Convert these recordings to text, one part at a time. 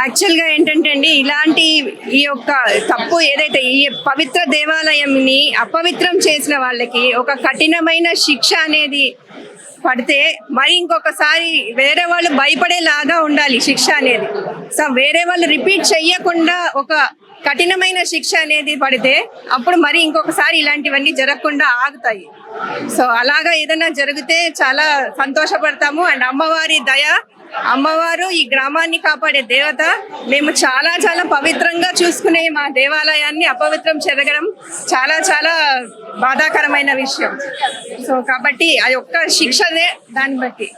యాక్చువల్గా ఏంటంటే అండి ఇలాంటి ఈ యొక్క తప్పు ఏదైతే ఈ పవిత్ర దేవాలయంని అపవిత్రం చేసిన వాళ్ళకి ఒక కఠినమైన శిక్ష అనేది పడితే మరి ఇంకొకసారి వేరే వాళ్ళు భయపడేలాగా ఉండాలి శిక్ష అనేది. సో వేరే వాళ్ళు రిపీట్ చెయ్యకుండా ఒక కఠినమైన శిక్ష అనేది పడితే అప్పుడు మరి ఇంకొకసారి ఇలాంటివన్నీ జరగకుండా ఆగుతాయి. సో అలాగా ఏదైనా జరిగితే చాలా సంతోషపడతాము. అండ్ అమ్మవారి దయ అమ్మవారు ఈ గ్రామాన్ని కాపాడే దేవత. మేము చాలా చాలా పవిత్రంగా చూసుకునే మా దేవాలయాన్ని అపవిత్రం జరగడం చాలా చాలా బాధాకరమైన విషయం. సో కాబట్టి ఆ యొక్క శిక్షనే దాన్ని బట్టి.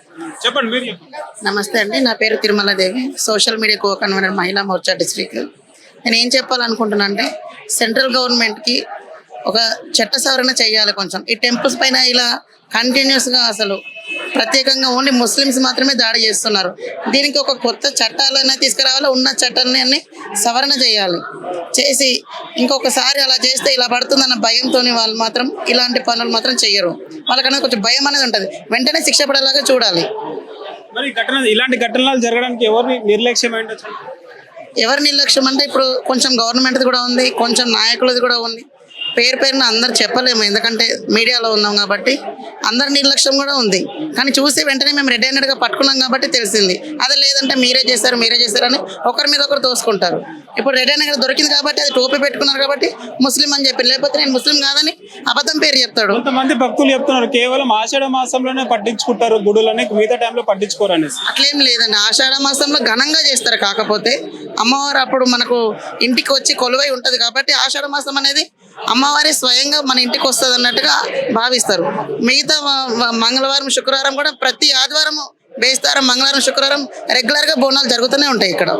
చెప్పండి. నమస్తే అండి. నా పేరు Tirumaladevi social media co convenor Mahila Morcha district. నేను ఏం చెప్పాలనుకుంటున్నా అంటే సెంట్రల్ గవర్నమెంట్కి ఒక చట్ట సవరణ చేయాలి కొంచెం. ఈ టెంపుల్స్ పైన ఇలా కంటిన్యూస్గా అసలు ప్రత్యేకంగా ఓన్లీ ముస్లిమ్స్ మాత్రమే దాడి చేస్తున్నారు. దీనికి ఒక కొత్త చట్టాలైనా తీసుకురావాలి? ఉన్న చట్టాలని అన్ని సవరణ చేయాలి. చేసి ఇంకొకసారి అలా చేస్తే ఇలా పడుతుందన్న భయంతో వాళ్ళు మాత్రం ఇలాంటి పనులు మాత్రం చెయ్యరు. వాళ్ళకన్నా కొంచెం భయం అనేది ఉంటుంది. వెంటనే శిక్ష పడేలాగా చూడాలి. మరి ఘటన ఇలాంటి ఘటనలు జరగడానికి ఎవరు నిర్లక్ష్యం ఉండొచ్చు? ఎవరి నిర్లక్ష్యం అంటే ఇప్పుడు కొంచెం గవర్నమెంట్ది కూడా ఉంది కొంచెం నాయకులది కూడా ఉంది. పేరు పేరున అందరు చెప్పలేము. ఎందుకంటే మీడియాలో ఉన్నాం కాబట్టి అందరి నిర్లక్ష్యం కూడా ఉంది. కానీ చూసి వెంటనే మేము రెడ్ హ్యాండెడ్గా పట్టుకున్నాం కాబట్టి తెలిసింది. అదే లేదంటే మీరే చేశారు మీరే చేశారని ఒకరి మీద ఒకరు తోసుకుంటారు. ఇప్పుడు రెడ్ హ్యాండెడ్ దొరికింది కాబట్టి అది టోపీ పెట్టుకున్నారు కాబట్టి ముస్లిం అని చెప్పి లేకపోతే నేను ముస్లిం కాదని అబద్ధం పేరు చెప్తాడు. కొంతమంది భక్తులు చెప్తున్నారు కేవలం ఆషాఢ మాసంలోనే పట్టించుకుంటారు గుడులని మిగతా టైంలో పట్టించుకోరు అనేసి. అట్లేం లేదండి. ఆషాఢ మాసంలో ఘనంగా చేస్తారు. కాకపోతే అమ్మవారు అప్పుడు మనకు ఇంటికి వచ్చి కొలువై ఉంటుంది కాబట్టి ఆషాఢ మాసం అనేది అమ్మవారి స్వయంగా మన ఇంటికి వస్తుంది అన్నట్టుగా భావిస్తారు. మిగతా మంగళవారం శుక్రవారం కూడా ప్రతి ఆదివారం బేస్తారం మంగళవారం శుక్రవారం రెగ్యులర్గా బోనాలు జరుగుతూనే ఉంటాయి ఇక్కడ.